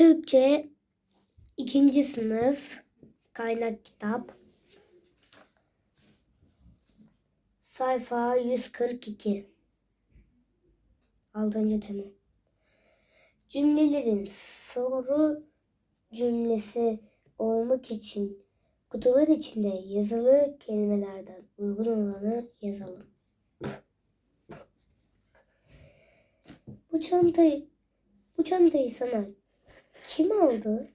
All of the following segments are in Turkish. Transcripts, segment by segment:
Türkçe ikinci sınıf kaynak kitap. Sayfa 142. Altıncı tema. Cümlelerin soru cümlesi olmak için kutular içinde yazılı kelimelerden uygun olanı yazalım. Bu çantayı bu çantayı sana kim aldı?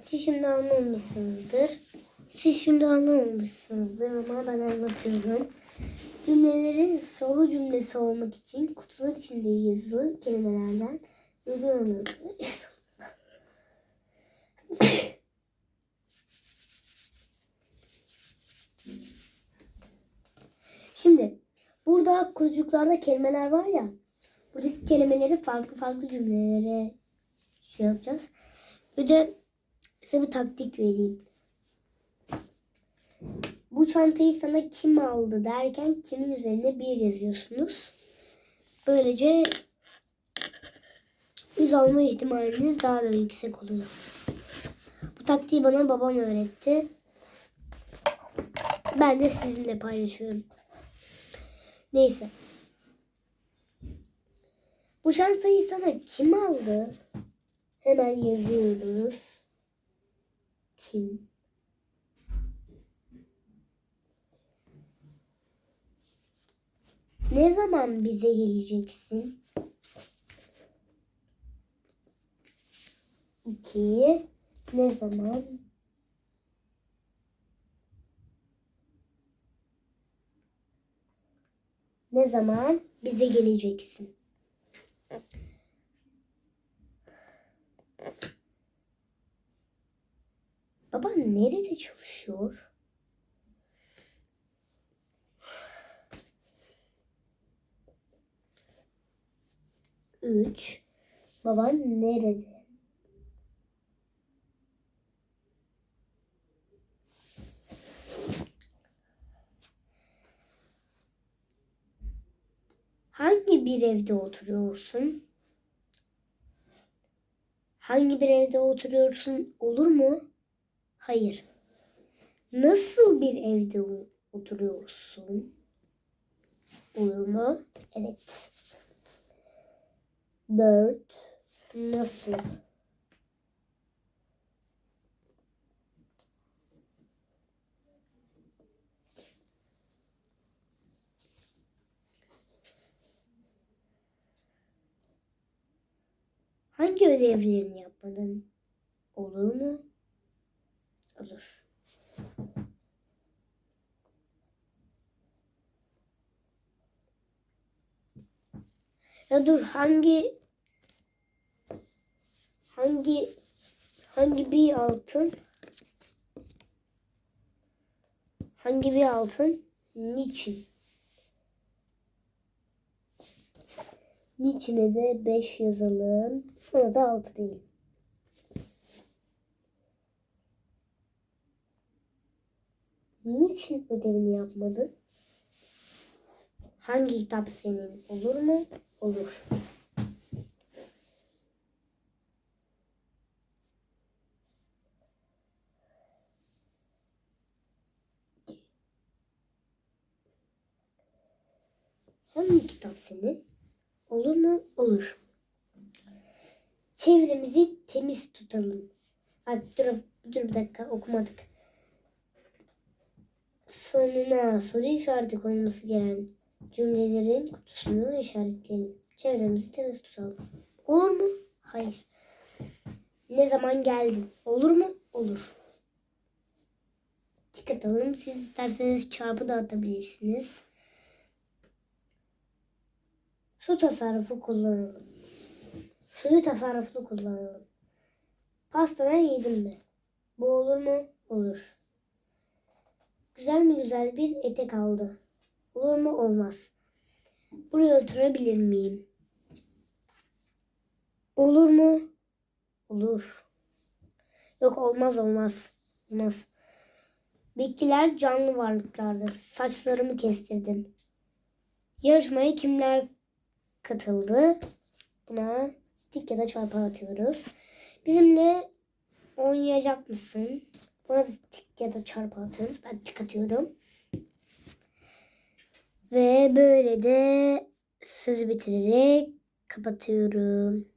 Siz şimdi anlamamışsınızdır. Siz şimdi anlamamışsınızdır ama ben anlatıyorum. Cümlelerin soru cümlesi olmak için kutular içinde yazılı kelimelerden uygun olanı yazalım. Şimdi burada kutucuklarda kelimeler var ya. Buradaki kelimeleri farklı farklı cümlelere şey yapacağız. Bir de size bir taktik vereyim. Bu çantayı sana kim aldı derken kimin üzerine bir yazıyorsunuz. Böylece yüz alma ihtimaliniz daha da yüksek oluyor. Bu taktiği bana babam öğretti. Ben de sizinle paylaşıyorum. Neyse. Bu çantayı sana kim aldı? Hemen yazıyoruz. Kim? Ne zaman bize geleceksin? İki. Ne zaman? Ne zaman bize geleceksin? Baban nerede çalışıyor? Üç. Baban nerede? Hangi bir evde oturuyorsun? Hangi bir evde oturuyorsun olur mu? Hayır. Nasıl bir evde oturuyorsun? Olur mu? Evet. Dört. Nasıl? Hangi ödevlerini yapmadın? Olur mu? Olur. Ya dur hangi hangi hangi bir altın hangi bir altın niçin niçine de 5 yazalım? Ona da 6 değil. Niçin ödevini yapmadın? Hangi kitap senin? Olur mu? Olur. Hangi kitap senin? Olur. Çevremizi temiz tutalım. Ay dur, dur bir dakika okumadık. Sonuna soru işareti konması gelen cümlelerin kutusunu işaretleyelim. Çevremizi temiz tutalım. Olur mu? Hayır. Ne zaman geldin? Olur mu? Olur. Dikkat alın. Siz isterseniz çarpı da atabilirsiniz. Su tasarrufu kullanalım. Suyu tasarruflu kullanalım. Pastadan yedim mi? Bu olur mu? Olur. Güzel mi güzel bir etek aldı. Olur mu? Olmaz. Buraya oturabilir miyim? Olur mu? Olur. Yok olmaz olmaz. Olmaz. Bitkiler canlı varlıklardır. Saçlarımı kestirdim. Yarışmaya kimler katıldı? Buna tik ya da çarpı atıyoruz. Bizimle oynayacak mısın? Buna da tik ya da çarpı atıyoruz. Ben tik atıyorum. Ve böyle de sözü bitirerek kapatıyorum.